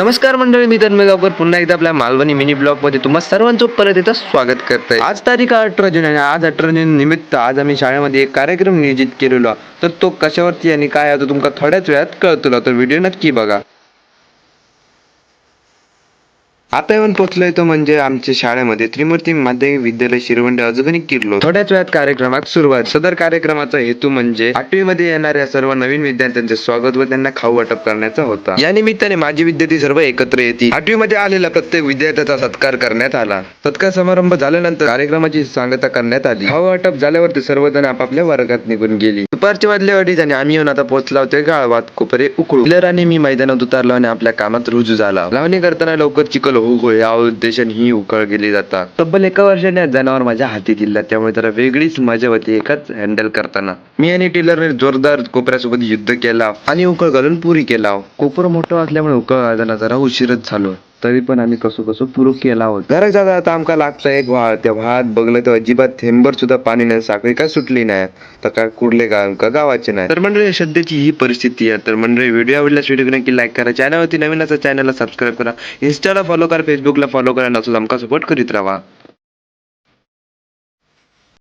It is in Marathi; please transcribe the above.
नमस्कार मंडळी मी धर्मे गावकर. पुन्हा एकदा आपल्या मालवणी मिनी ब्लॉगमध्ये तुम्हा सर्वांचं परत एकदा स्वागत करते आज तारीख अठरा जून आणि आज अठरा जून निमित्त आज आम्ही शाळेमध्ये एक कार्यक्रम नियोजित केलेलो आहे. तर तो कशावरती आणि काय आहे तुमका थोड्याच वेळात कळतो तर व्हिडिओ नक्की बघा. आता येऊन पोहोचलोय तो म्हणजे आमच्या शाळेमध्ये. त्रिमूर्ती माध्यमिक विद्यालय शिरवंडे अजूनही किरलो. थोड्याच वेळात कार्यक्रमात सुरुवात. सदर कार्यक्रमाचा हेतू म्हणजे आठवी मध्ये येणाऱ्या सर्व नवीन विद्यार्थ्यांचे स्वागत व त्यांना खाऊ वाटप करण्याचा होता. या निमित्ताने माझी विद्यार्थी सर्व एकत्र येतील. आठवी मध्ये आलेल्या प्रत्येक विद्यार्थ्याचा सत्कार करण्यात आला. सत्कार समारंभ झाल्यानंतर कार्यक्रमाची सांगता करण्यात आली. खाऊ वाटप झाल्यावर ते सर्वजण आपापल्या वर्गात निघून गेली. दुपारचे वाजले अडीच आणि आम्ही येऊन आता पोहोचला होते गाळवात. कोपरे उकळू. आणि मी मैदानात उतरलो आणि आपल्या कामात रुजू झाला लावणी करताना लवकर चिखल होऊ या उद्देशाने ही उकळ केली जातात. तब्बल एका वर्षाने जनावर माझ्या हाती दिला त्यामुळे जरा वेगळीच मजा होती एकाच हँडल करताना. मी आणि टेलरने जोरदार कोपऱ्यासोबत युद्ध केला आणि उकळ घालून पुरी केला. कोपर मोठं असल्यामुळे उकळ घालताना जरा उशीरच झालो. तरी पण आम्ही कसो कसो पुरू केला होता. घरात जाता आता आमका लागतं एक वाळ त्या बघलं तर अजिबात थेंबर सुद्धा पाणी नाही साखळी काय सुटली नाही. तर काय कुडले का आमका गावाचे नाही. तर मंडळी सध्याची ही परिस्थिती आहे. तर मंडळी व्हिडिओ आवडल्यास व्हिडिओ नक्की लाईक करा. चॅनलवरती नवीन असं चॅनलला सबस्क्राईब करा. इंस्टाला फॉलो करा फेसबुकला फॉलो करा. नसलं आमका सपोर्ट करीत राहा.